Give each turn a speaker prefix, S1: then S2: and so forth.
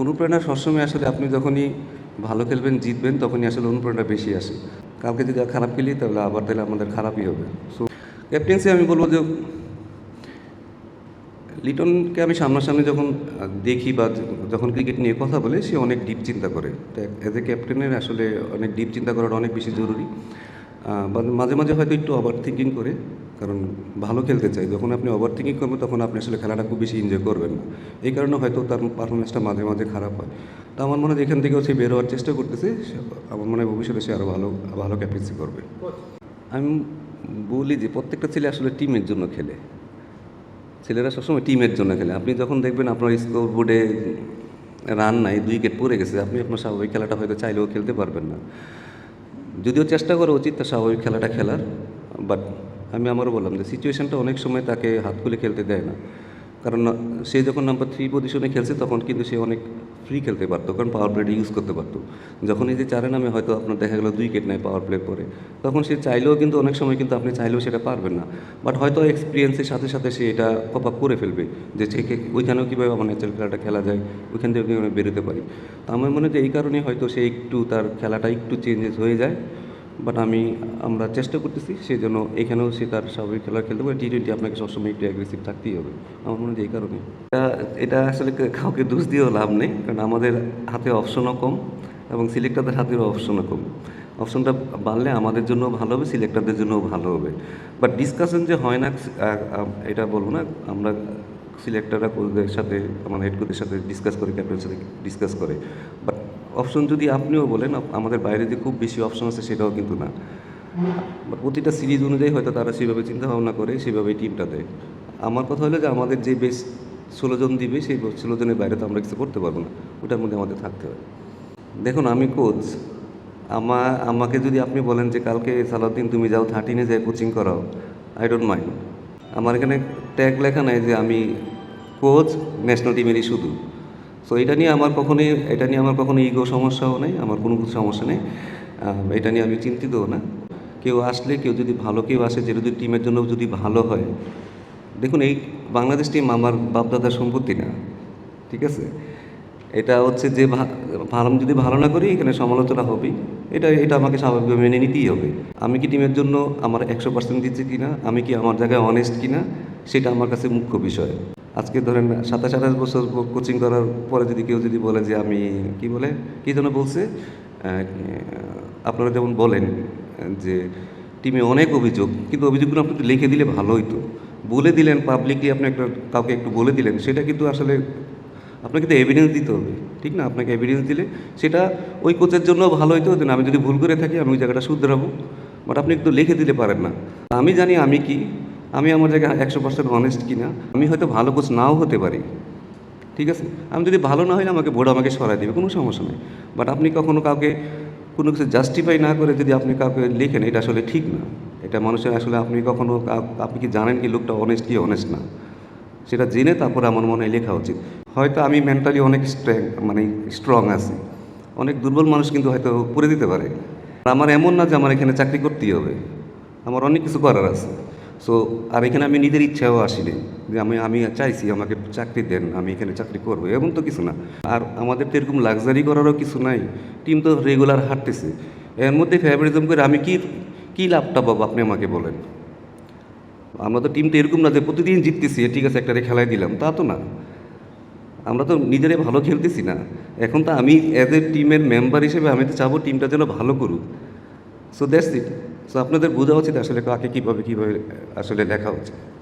S1: অনুপ্রেরণা সবসময় আসলে আপনি যখনই ভালো খেলবেন, জিতবেন, তখনই আসলে অনুপ্রেরণা বেশি আসে। কালকে যদি খারাপ খেলি, তাহলে আবার তাহলে আমাদের খারাপই হবে। সো ক্যাপ্টেন্সি আমি বলব যে, লিটনকে আমি সামনাসামনি যখন দেখি বা যখন ক্রিকেট নিয়ে কথা বলে, সে অনেক ডিপ চিন্তা করে। অ্যাজ এ ক্যাপ্টেনের আসলে অনেক ডিপ চিন্তা করাটা অনেক বেশি জরুরি। মাঝে মাঝে হয়তো একটু ওভার থিঙ্কিং করে। কারণ ভালো খেলতে চাই। যখন আপনি ওভার থিঙ্কিং করবেন, তখন আপনি আসলে খেলাটা খুব বেশি এনজয় করবেন না। এই কারণে হয়তো তার পারফরমেন্সটা মাঝে মাঝে খারাপ হয়। তো আমার মনে হয় এখান থেকেও সে বের হওয়ার চেষ্টা করতেছে আমার মনে হয় ভবিষ্যতে সে আরও ভালো ভালো ক্যাপ্টেন্সি করবে। আমি বলি যে প্রত্যেকটা ছেলে আসলে টিমের জন্য খেলে। ছেলেরা সবসময় টিমের জন্য খেলে। আপনি যখন দেখবেন আপনার স্কোর বোর্ডে রান নাই, দুই উইকেট পড়ে গেছে, আপনি আপনার স্বাভাবিক খেলাটা হয়তো চাইলেও খেলতে পারবেন না। যদিও চেষ্টা করা উচিত তা স্বাভাবিক খেলাটা খেলার বাট আমি আমারও বললাম যে সিচুয়েশনটা অনেক সময় তাকে হাত খুলে খেলতে দেয় না। কারণ সে যখন নাম্বার থ্রি পজিশনে খেলছে, তখন কিন্তু সে অনেক ফ্রি খেলতে পারতো, কারণ পাওয়ার প্লেটা ইউজ করতে পারতো। যখন এই যে চারে নামে হয়তো আপনার দেখা গেলো দুই কেট নেয় পাওয়ার প্লে পরে, তখন সে চাইলেও কিন্তু অনেক সময় কিন্তু আপনি চাইলেও সেটা পারবেন না। বাট হয়তো এক্সপিরিয়েন্সের সাথে সাথে সে এটা কপ আপ করে ফেলবে, যে সে ওইখানেও কীভাবে আমার ন্যাচারাল খেলাটা খেলা যায়, ওইখান থেকে বেরোতে পারি। তো আমার মনে হয় এই কারণে হয়তো সে একটু তার খেলাটা একটু চেঞ্জেস হয়ে যায়। বাট আমি, আমরা চেষ্টা করতেছি, সেই জন্য এখানেও সে তার স্বাভাবিক খেলা খেলতে পারে। টি টোয়েন্টি আপনাকে সবসময় একটু অ্যাগ্রেসিভ থাকতেই হবে। আমার মনে হয় এই কারণে। এটা এটা আসলে কাউকে দোষ দিয়েও লাভ নেই। কারণ আমাদের হাতে অপশনও কম এবং সিলেক্টারদের হাতেও অপশনও কম। অপশনটা বাড়লে আমাদের জন্য ভালো হবে সিলেক্টারদের জন্যও ভালো হবে। বাট ডিসকাশন যে হয় না এটা বলব না। আমরা সিলেক্টাররা কোচদের সাথে, আমার হেড কোচের সাথে ডিসকাস করে ক্যাপ্টেনের সাথে ডিসকাস করে। বাট অপশন যদি আপনিও বলেন আমাদের বাইরে যে খুব বেশি অপশন আছে সেটাও কিন্তু না। প্রতিটা সিরিজ অনুযায়ী হয়তো তারা সেভাবে চিন্তা ভাবনা করে সেভাবে টিমটা দেয়। আমার কথা হলো যে আমাদের যে বেশ ষোলো জন দিবে, সেই ষোলো জনের বাইরে তো আমরা কিছু করতে পারব না। ওটার মধ্যে আমাদের থাকতে হয়। দেখুন, আমি কোচ আমা, আমাকে যদি আপনি বলেন যে কালকে সালাউদ্দিন, তুমি যাও থার্টিনে যাই কোচিং করাও আই ডোন্ট মাইন্ড আমার এখানে ট্যাগ লেখা নাই যে আমি কোচ ন্যাশনাল টিমেরই শুধু। সো এটা নিয়ে আমার কখনোই, এটা নিয়ে আমার কখনো ইগো সমস্যাও নেই, আমার কোনো কিছু সমস্যা নেই। এটা নিয়ে আমি চিন্তিতও না। কেউ আসলে, কেউ যদি ভালো কেউ আসে, যে যদি টিমের জন্য যদি ভালো হয়। দেখুন, এই বাংলাদেশ টিম আমার বাপদাদার সম্পত্তি না, ঠিক আছে? এটা হচ্ছে যে ভালো, যদি ভালো না করি, এখানে সমালোচনা হবেই। এটা এটা আমাকে স্বাভাবিকভাবে মেনে নিতেই হবে। আমি কি টিমের জন্য আমার একশো পার্সেন্ট দিচ্ছি কিনা? আমি কি আমার জায়গায় অনেস্ট কিনা? সেটা আমার কাছে মুখ্য বিষয়। আজকে ধরেন সাতাশ আঠাশ বছর কোচিং করার পরে যদি কেউ যদি বলে যে আমি, কি বলে, কি যেন বলছে? আপনারা যেমন বলেন যে টিমে অনেক অভিযোগ, কিন্তু অভিযোগগুলো আপনি একটু লিখে দিলে ভালো হতো বলে দিলেন পাবলিকলি আপনি একটা, কাউকে একটু বলে দিলেন, সেটা কিন্তু আসলে আপনাকে তো এভিডেন্স দিতে হবে, ঠিক না? আপনাকে এভিডেন্স দিলে সেটা ওই কোচের জন্য ভালো হইতো আমি যদি ভুল করে থাকি, আমি ওই জায়গাটা শুধরাবো। বাট আপনি একটু লিখে দিতে পারেন না। আমি জানি আমি কি আমি আমার জায়গায় একশো পার্সেন্ট অনেস্ট কিনা, আমি হয়তো ভালো কোচ নাও হতে পারি। ঠিক আছে? আমি যদি ভালো না হয় আমাকে বোর্ড আমাকে সরাই দেবে, কোনো সমস্যা নেই। বাট আপনি কখনো কাউকে কোনো কিছু জাস্টিফাই না করে যদি আপনি কাউকে লেখেন, এটা আসলে ঠিক না। এটা মানুষের আসলে আপনি কখনো আপনি কি জানেন কি লোকটা অনেস্ট কি অনেস্ট না? সেটা জেনে তারপর আমার মনে হয় লেখা উচিত। হয়তো আমি মেন্টালি অনেক স্ট্রেং মানে স্ট্রং আছি। অনেক দুর্বল মানুষ কিন্তু হয়তো করে দিতে পারে। আমার এমন না যে আমার এখানে চাকরি করতেই হবে। আমার অনেক কিছু করার আছে। সো আর এখানে আমি নিজের ইচ্ছাও আসিনি যে আমি আমি চাইছি আমাকে চাকরি দেন, আমি এখানে চাকরি করব, এমন তো কিছু না। আর আমাদের তো এরকম লাক্সারি করারও কিছু নাই টিম তো রেগুলার হাঁটতেছে। এর মধ্যে ফেভারিজম করে আমি কি, কী লাভটা পাবো আপনি আমাকে বলেন? আমরা তো টিমটা এরকম না যে প্রতিদিন জিততেছি ঠিক আছে একটা খেলায় দিলাম, তা তো না। আমরা তো নিজেরাই ভালো খেলতেছি না। এখন তো আমি অ্যাজ এ টিমের মেম্বার হিসেবে আমি তো চাবো টিমটা যেন ভালো করুক। সো দ্যাটস ইট সো আপনাদের বোঝা উচিত আসলে কাকে কীভাবে কীভাবে আসলে লেখা উচিত।